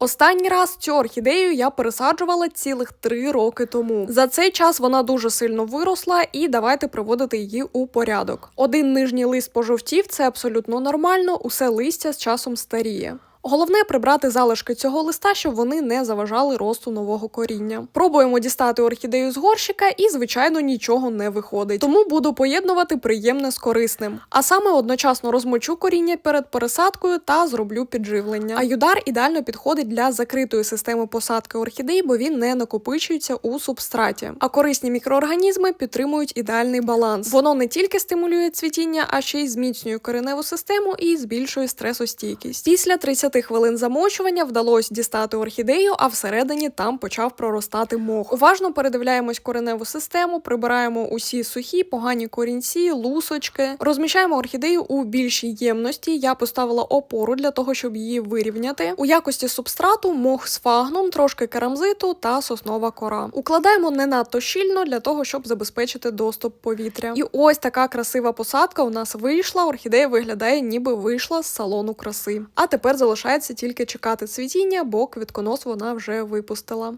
Останній раз цю орхідею я пересаджувала цілих три роки тому. За цей час вона дуже сильно виросла, і давайте приводити її у порядок. Один нижній лист пожовтів це абсолютно нормально, усе листя з часом старіє. Головне прибрати залишки цього листа, щоб вони не заважали росту нового коріння. Пробуємо дістати орхідею з горщика, і звичайно нічого не виходить. Тому буду поєднувати приємне з корисним. А саме одночасно розмочу коріння перед пересадкою та зроблю підживлення. А юдар ідеально підходить для закритої системи посадки орхідей, бо він не накопичується у субстраті. А корисні мікроорганізми підтримують ідеальний баланс. Воно не тільки стимулює цвітіння, а ще й зміцнює кореневу систему і збільшує стресостійкість. Після 30 хвилин замочування вдалося дістати орхідею, а всередині там почав проростати мох. Уважно передивляємось кореневу систему, прибираємо усі сухі, погані корінці, лусочки. Розміщаємо орхідею у більшій ємності. Я поставила опору для того, щоб її вирівняти. У якості субстрату мох з фагном, трошки керамзиту та соснова кора. Укладаємо не надто щільно для того, щоб забезпечити доступ повітря. І ось така красива посадка у нас вийшла. Орхідея виглядає, ніби вийшла з салону краси. А тепер залишається тільки чекати цвітіння, бо квітконос вона вже випустила.